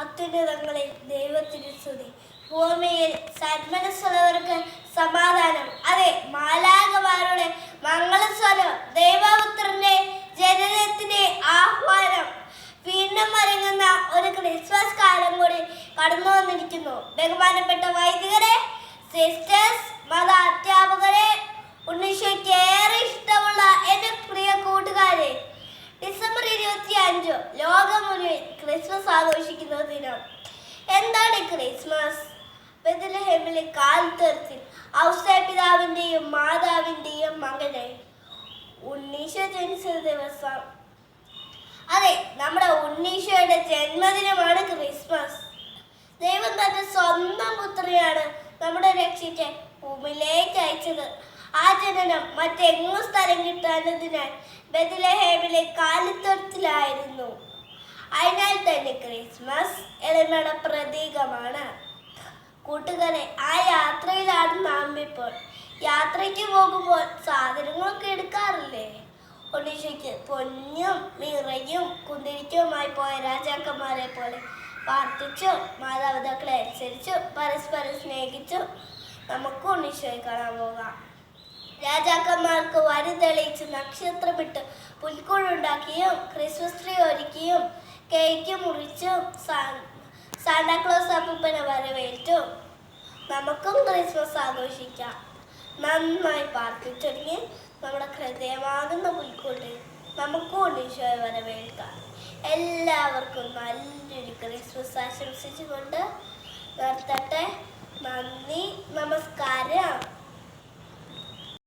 അത്യുന്നതങ്ങളിൽ ദൈവത്തിന് സ്തുതി. ഭൂമിയിൽ സന്മനസ്സുള്ളവർക്ക് സമാധാനം. അതെ മാലാകമാരുടെ മംഗളസ്വരം ദൈവപുത്രന്റെ ജനനത്തിന്റെ ആഹ്വാനം. വീണ്ടും മടങ്ങുന്ന ഒരു ക്രിസ്മസ് കാലം കൂടി കടന്നു വന്നിരിക്കുന്നു ബഹുമാനപ്പെട്ട വൈദികരെ സിസ്റ്റേഴ്സ് ഇരുപത്തി ലോകം മുഴുവൻ ക്രിസ്മസ് ആഘോഷിക്കുന്ന ദിനം എന്താണ് ക്രിസ്മസ്? ബethlehem-ലെ കാൽത്തരത്തിൽ ഔസേ പിതാവിന്റെയും മാതാവിന്റെയും മകനെ ഉണ്ണീശ ജനിച്ച ദിവസം. അതെ നമ്മുടെ ഉണ്ണീശോയുടെ ജന്മദിനമാണ് ക്രിസ്മസ്. ദൈവം തന്റെ സ്വന്തം പുത്രിയാണ് നമ്മുടെ രക്ഷിക്ക് ഭൂമിയിലേക്ക് അയച്ചത്. ആ ജനനം മറ്റെങ്ങും സ്ഥലം ബethlehem-ലെ കാലിത്തൊരത്തിലായിരുന്നു അതിനാൽ തന്നെ ക്രിസ്മസ് എളിമയുടെ പ്രതീകമാണ്. കൂട്ടുകാരെ ആ യാത്രയിലാണ് നാം ഇപ്പോൾ യാത്രയ്ക്ക് പോകുമ്പോൾ സാധനങ്ങളൊക്കെ എടുക്കാറില്ലേ? ഒഡീഷയ്ക്ക് പൊന്നും നിറയും കുന്തിരിക്കുമായി പോയ രാജാക്കന്മാരെ പോലെ പ്രാർത്ഥിച്ചു മാതാപിതാക്കളെ അനുസരിച്ചു പരസ്പരം സ്നേഹിച്ചു നമുക്ക് ഉണ്ണീശോയെ കാണാൻ പോകാം. രാജാക്കന്മാർക്ക് വരി തെളിയിച്ച് നക്ഷത്രമിട്ട് പുൽക്കൂടുണ്ടാക്കിയും ക്രിസ്മസ് ട്രീ ഒരുക്കിയും കേക്ക് മുറിച്ചു. സാന്താക്ലോസ് അപ്പൂപ്പനെ വരവേറ്റു. നമുക്കും ക്രിസ്മസ് ആഘോഷിക്കാം. നന്നായി പ്രാർത്ഥിച്ചൊരുങ്ങി നമ്മുടെ ഹൃദയമാകുന്ന പുൽക്കൂട്ടിൽ നമുക്കും ഈശോയെ വരവേൽക്കാം. എല്ലാവർക്കും നല്ലൊരു ക്രിസ്മസ് ആശംസിച്ചുകൊണ്ട് നിർത്തട്ടെ. നന്ദി